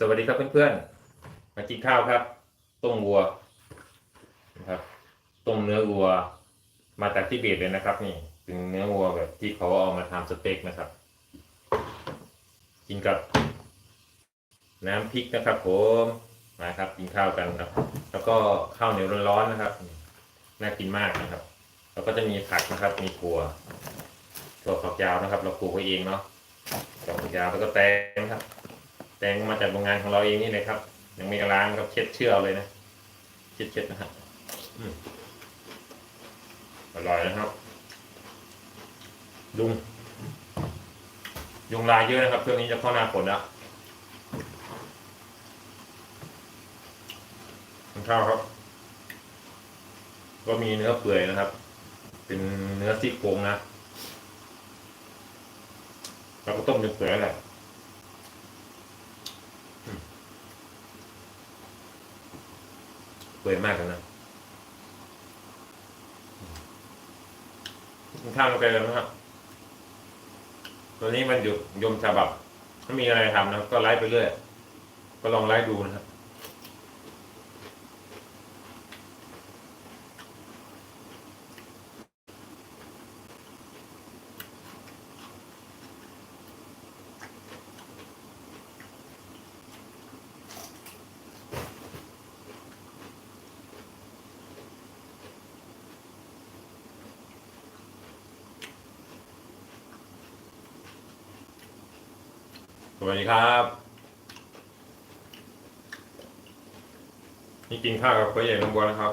สวัสดีครับเพื่อนๆ มากินข้าวครับ ต้มวัวนะครับ ต้มเนื้อวัว มาจากที่เบตเลยนะครับ นี่เป็นเนื้อวัวแบบที่เขาเอามาทำสเต็กนะครับ กินกับน้ำพริกนะครับ ผมมาครับกินข้าวกันครับ แล้วก็ข้าวเหนียวร้อนๆนะครับ น่ากินมากนะครับ แล้วก็จะมีผักนะครับ มีถั่วถั่วฝักยาวนะครับ เราปลูกไว้เองเนาะถั่วฝักยาวแล้วก็แตงครับ แตงมาจากโรงงานของเราเองนี่เลยครับ ยังไม่ล้างครับเช็ดเชื่อเลยนะเช็ดเช็ดนะครับอืมอร่อยนะครับยุงยุงลายเยอะนะครับช่วงนี้จะเข้าหน้าฝนแล้วทานข้าวครับ ก็มีเนื้อเปื่อยนะครับ เป็นเนื้อซี่โครงนะเราก็ต้มจนเปื่อยแหละ ปื่อยมากเลยนะกินข้าวไปแล้วนะครับวันนี้มันหยุดยมฉบับ ถ้ามีอะไรทำนะก็ไลฟ์ไปเรื่อย ก็ลองไลฟ์ดูนะครับ สวัสดีครับ นี่กินข้าวกับพ่อใหญ่ลงบัวนะครับ